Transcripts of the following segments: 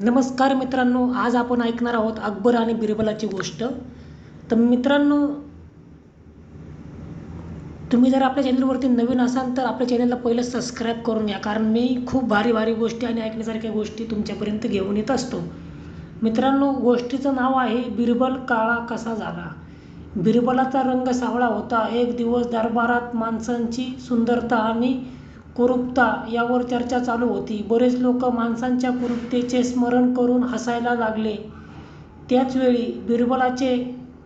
नमस्कार मित्रांनो आज आपण ऐकणार आहोत अकबर आणि बिरबलाची गोष्ट. तर मित्रांनो तुम्ही जर आपल्या चॅनलवरती नवीन असाल तर आपल्या चॅनलला पहिलं सबस्क्राईब करून घ्या. कारण मी खूप भारी भारी गोष्टी आणि ऐकण्यासारख्या गोष्टी तुमच्यापर्यंत घेऊन येत असतो. मित्रांनो गोष्टीचं नाव आहे बिरबल काळा कसा झाला? बिरबलाचा रंग सावळा होता. एक दिवस दरबारात माणसांची सुंदरता आणि कुरूपता यावर चर्चा चालू होती. बरेच लोक माणसांच्या कुरूपतेचे स्मरण करून हसायला लागले. त्याचवेळी बिरबलाचे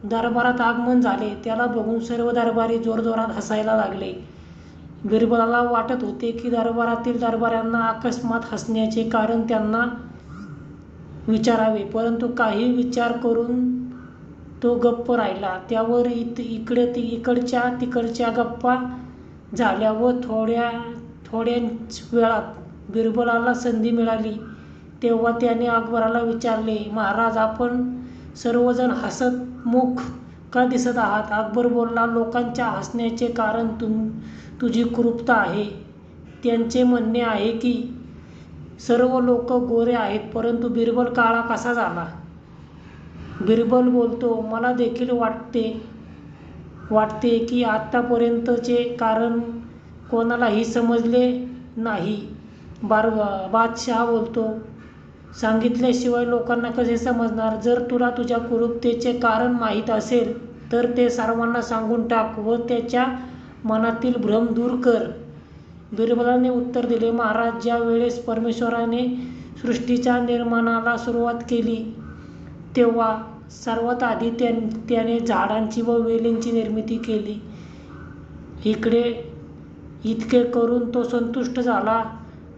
दरबारात आगमन झाले. त्याला बघून सर्व दरबारी जोरजोरात हसायला लागले. बिरबलाला वाटत होते की दरबारातील दरबाऱ्यांना अकस्मात हसण्याचे कारण त्यांना विचारावे. परंतु काही विचार करून तो गप्प राहिला. त्यावर इत इकडे ती इकडच्या तिकडच्या गप्पा झाल्या व थोड्या थोड्याच वेळात बिरबलाला संधी मिळाली. तेव्हा त्याने अकबराला विचारले महाराज आपण सर्वजण हसतमुख का दिसत आहात अकबर बोलला लोकांच्या हसण्याचे कारण तुम तुझी कुरूपता आहे. त्यांचे म्हणणे आहे की सर्व लोक गोरे आहेत परंतु बिरबल काळा कसा झाला बिरबल बोलतो मला देखील वाटते वाटते की आत्तापर्यंतचे कारण कोणालाही समजले नाही. बार बादशहा बोलतो सांगितल्याशिवाय लोकांना कसे समजणार? जर तुला तुझ्या कुरूपतेचे कारण माहीत असेल तर ते सर्वांना सांगून टाक व त्याच्या मनातील भ्रम दूर कर. बिरबलाने उत्तर दिले महाराज ज्या वेळेस परमेश्वराने सृष्टीच्या निर्माणाला सुरुवात केली तेव्हा सर्वात आधी त्या त्याने झाडांची व वेलींची निर्मिती केली. इकडे इतके करून तो संतुष्ट झाला.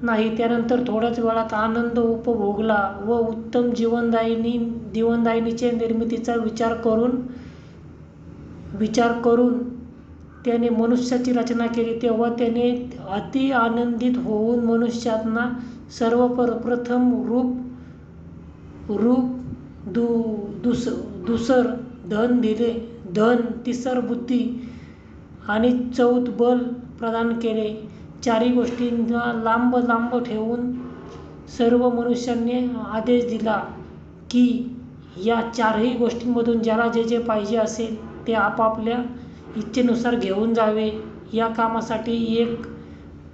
नाही त्यानंतर थोड्याच वेळात आनंद उपभोगला व उत्तम जीवनदायिनी जीवनदायिनीचे निर्मितीचा विचार करून विचार करून त्याने मनुष्याची रचना केली. तेव्हा त्याने अति आनंदित होऊन मनुष्यांना सर्वप्रथम रूप रूप दु दुस दुसर धन दिले. धन तिसर बुद्धी आणि चौथ बल प्रदान केले. चारही गोष्टींना लांब लांब ठेवून सर्व मनुष्यांनी आदेश दिला की या चारही गोष्टींमधून ज्याला जे जे पाहिजे असेल ते आपापल्या इच्छेनुसार घेऊन जावे. या कामासाठी एक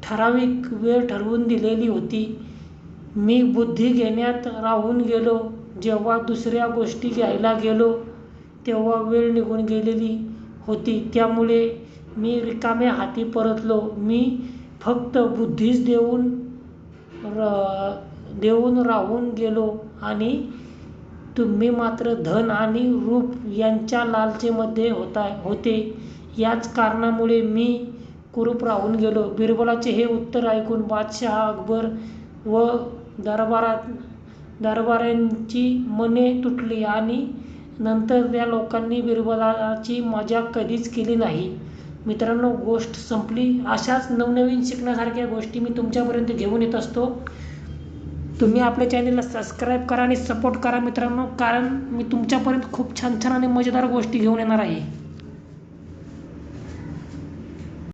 ठराविक वेळ ठरवून दिलेली होती. मी बुद्धी घेण्यात राहून गेलो. जेव्हा दुसऱ्या गोष्टी घ्यायला गेलो तेव्हा वेळ निघून गेलेली होती. त्यामुळे मी रिकाम्या हाती परतलो. मी फक्त बुद्धीच देऊन र देऊन राहून गेलो. आणि तुम्ही मात्र धन आणि रूप यांच्या लालचेमध्ये होता होते. याच कारणामुळे मी कुरूप राहून गेलो. बिरबलाचे हे उत्तर ऐकून बादशहा अकबर व दरबारात दरबारांची मने तुटली आणि नंतर त्या लोकांनी बिरबलाची मजा कधीच केली नाही. मित्रांनो गोष्ट संपली. अशाच नवनवीन शिकण्यासारख्या गोष्टी मी तुमच्यापर्यंत घेऊन येत असतो. तुम्ही आपल्या चॅनलला सबस्क्राईब करा आणि सपोर्ट करा मित्रांनो कारण मी तुमच्यापर्यंत खूप छान छान आणि मजेदार गोष्टी घेऊन येणार आहे.